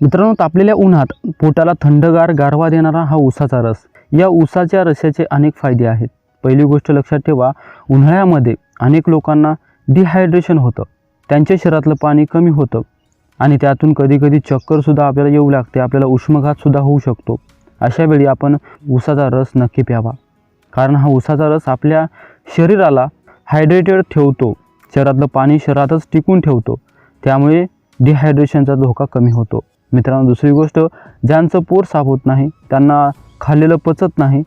मित्रांनो तापलेल्या उन्हात पोटाला थंडगार गारवा देणारा हा ऊसाचा रस. या ऊसाच्या रसाचे अनेक फायदे आहेत. पहिली गोष्ट लक्षात ठेवा उन्हाळ्यामध्ये अनेक लोकांना डिहायड्रेशन होतं. त्यांच्या शरीरातलं पाणी कमी होतं आणि त्यातून कधीकधी चक्करसुद्धा आपल्याला येऊ लागते आपल्याला उष्मघातसुद्धा होऊ शकतो. अशा वेळी आपण ऊसाचा रस नक्की प्यावा. कारण हा उसाचा रस आपल्या शरीराला हायड्रेटेड ठेवतो. शरीरातलं पाणी शरीरातच टिकून ठेवतो. त्यामुळे डिहायड्रेशनचा धोका कमी होतो. मित्रांनो दुसरी गोष्ट ज्यांचं पोर साफ होत नाही त्यांना खाल्लेलं पचत नाही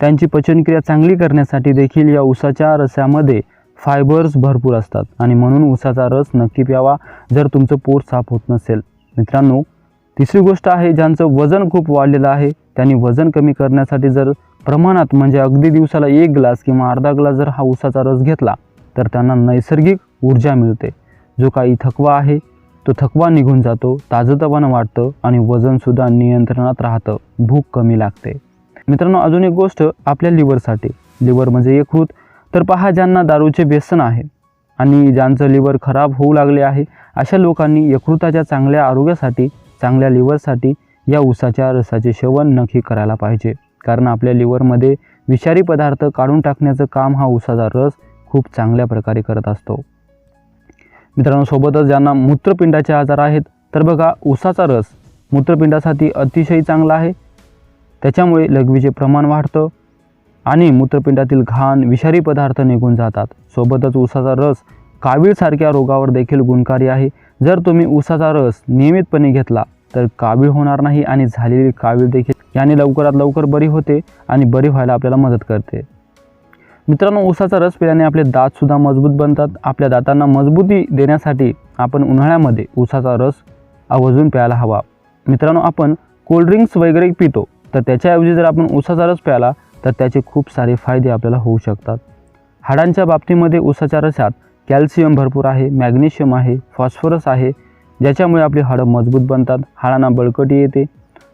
त्यांची पचनक्रिया चांगली करण्यासाठी देखील या उसाच्या रसामध्ये फायबर्स भरपूर असतात. आणि म्हणून उसाचा रस नक्की प्यावा जर तुमचं पोर साफ होत नसेल. मित्रांनो तिसरी गोष्ट आहे ज्यांचं वजन खूप वाढलेलं आहे त्यांनी वजन कमी करण्यासाठी जर प्रमाणात म्हणजे अगदी दिवसाला एक ग्लास किंवा अर्धा ग्लास जर हा उसाचा रस घेतला तर त्यांना नैसर्गिक ऊर्जा मिळते जो काही थकवा आहे तो थकवा निघून जातो ताजंतवानं वाटतं आणि वजनसुद्धा नियंत्रणात राहतं. भूक कमी लागते. मित्रांनो अजून एक गोष्ट आपल्या लिव्हरसाठी. लिव्हर म्हणजे यकृत तर पहा ज्यांना दारूचे व्यसन आहे आणि ज्यांचं लिव्हर खराब होऊ लागले आहे अशा लोकांनी यकृताच्या चांगल्या आरोग्यासाठी चांगल्या लिव्हरसाठी या उसाच्या रसाचे सेवन नक्की करायला पाहिजे. कारण आपल्या लिव्हरमध्ये विषारी पदार्थ काढून टाकण्याचं काम हा उसाचा रस खूप चांगल्या प्रकारे करत असतो. मित्रांनो सोबतच ज्यांना मूत्रपिंडाचे आजार आहेत तर बघा उसाचा रस मूत्रपिंडासाठी अतिशय चांगला आहे. त्याच्यामुळे लघवीचे प्रमाण वाढतं आणि मूत्रपिंडातील घाण विषारी पदार्थ निघून जातात. सोबतच उसाचा रस कावीळसारख्या रोगावर देखील गुणकारी आहे. जर तुम्ही उसाचा रस नियमितपणे घेतला तर कावीळ होणार नाही आणि झालेली कावीळ देखील याने लवकरात लवकर बरी होते आणि बरी व्हायला आपल्याला मदत करते. मित्रांनो उसाचा रस पिल्याने आपले दातसुद्धा मजबूत बनतात. आपल्या दातांना मजबूती देण्यासाठी आपण उन्हाळ्यामध्ये उसाचा रस आवर्जून प्यायला हवा. मित्रांनो आपण कोल्ड्रिंक्स वगैरे पितो तर त्याच्याऐवजी जर आपण उसाचा रस प्याला तर त्याचे खूप सारे फायदे आपल्याला होऊ शकतात. हाडांच्या बाबतीमध्ये उसाच्या रसात कॅल्शियम भरपूर आहे मॅग्नेशियम आहे फॉस्फरस आहे ज्याच्यामुळे आपली हाडं मजबूत बनतात हाडांना बळकटी येते.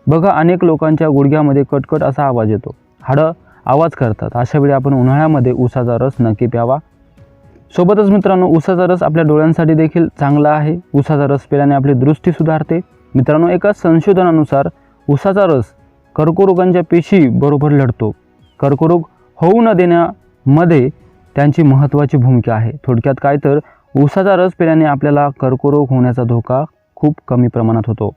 बघा अनेक लोकांच्या गुडघ्यामध्ये कटकट असा आवाज येतो. हाडं आवाज करतात. अशा वेळी आपण उन्हाळ्यामध्ये उसाचा रस नक्की प्यावा. सोबतच मित्रांनो ऊसाचा रस आपल्या डोळ्यांसाठी देखील चांगला आहे. उसाचा रस पिल्याने आपली दृष्टी सुधारते. मित्रांनो एका संशोधनानुसार उसाचा रस कर्करोगांच्या पेशी बरोबर लढतो. कर्करोग होऊ न देण्यामध्ये त्यांची महत्त्वाची भूमिका आहे. थोडक्यात काय तर उसाचा रस पिल्याने आपल्याला कर्करोग होण्याचा धोका खूप कमी प्रमाणात होतो.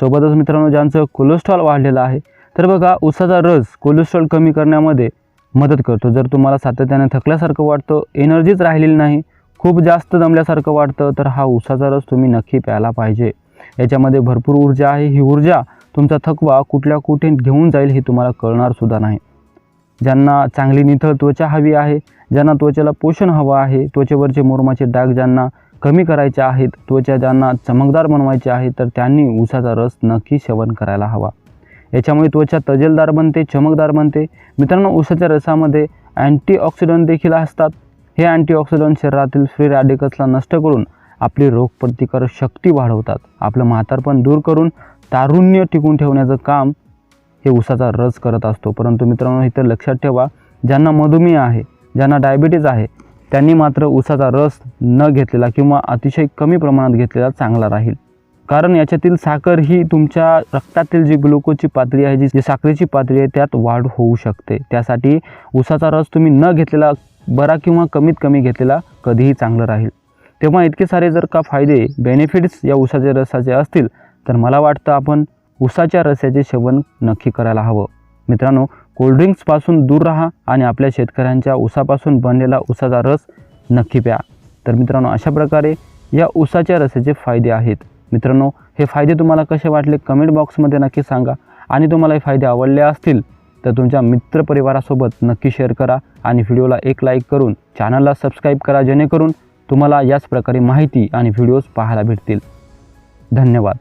सोबतच मित्रांनो ज्यांचं कोलेस्ट्रॉल वाढलेलं आहे तर बघा उसाचा रस कोलेस्ट्रॉल कमी करण्यामध्ये मदत करतो. जर तुम्हाला सातत्याने थकल्यासारखं वाटतं एनर्जीच राहिलेली नाही खूप जास्त दमल्यासारखं वाटतं तर हा उसाचा रस तुम्ही नक्की प्यायला पाहिजे. याच्यामध्ये भरपूर ऊर्जा आहे. ही ऊर्जा तुमचा थकवा कुठल्या कुठे घेऊन जाईल हे तुम्हाला कळणारसुद्धा नाही. ज्यांना चांगली निथळ त्वचा हवी आहे ज्यांना त्वचेला पोषण हवं आहे त्वचेवरचे मोरमाचे डाग ज्यांना कमी करायचे आहेत त्वचा ज्यांना चमकदार बनवायचे आहे तर त्यांनी उसाचा रस नक्की सेवन करायला हवा. याच्यामुळे त्वचा तजेलदार बनते चमकदार बनते. मित्रांनो उसाच्या रसामध्ये अँटीऑक्सिडंट देखील असतात. हे अँटीऑक्सिडंट शरीरातील फ्री रॅडिकल्सला नष्ट करून आपली रोगप्रतिकारक शक्ती वाढवतात. आपलं म्हातारपण दूर करून तारुण्य टिकून ठेवण्याचं काम हे उसाचा रस करत असतो. परंतु मित्रांनो इथं लक्षात ठेवा ज्यांना मधुमेह आहे ज्यांना डायबिटीज आहे त्यांनी मात्र उसाचा रस न घेतलेला किंवा अतिशय कमी प्रमाणात घेतलेला चांगला राहील. कारण याच्यातील साखर ही तुमच्या रक्तातील जी ग्लुकोजची पातळी आहे जी जी साखरेची पातळी आहे त्यात वाढ होऊ शकते. त्यासाठी उसाचा रस तुम्ही न घेतलेला बरा किंवा कमीत कमी घेतलेला कधीही चांगलं राहील. तेव्हा इतके सारे जर का फायदे बेनिफिट्स या उसाच्या रसाचे असतील तर मला वाटतं आपण उसाच्या रसाचे सेवन नक्की करायला हवं. मित्रांनो कोल्ड्रिंक्सपासून दूर राहा आणि आपल्या शेतकऱ्यांच्या उसापासून बनलेला उसाचा रस नक्की प्या. तर मित्रांनो अशा प्रकारे या उसाच्या रसाचे फायदे आहेत. मित्रांनो हे फायदे तुम्हाला कसे वाटले कमेंट बॉक्समध्ये नक्की सांगा. आणि तुम्हाला हे फायदे आवडले असतील तर तुमच्या मित्रपरिवारासोबत नक्की शेअर करा आणि व्हिडिओला एक लाईक करून चॅनलला सबस्क्राईब करा जेणेकरून तुम्हाला याच प्रकारे माहिती आणि व्हिडिओज पाहायला भेटतील. धन्यवाद.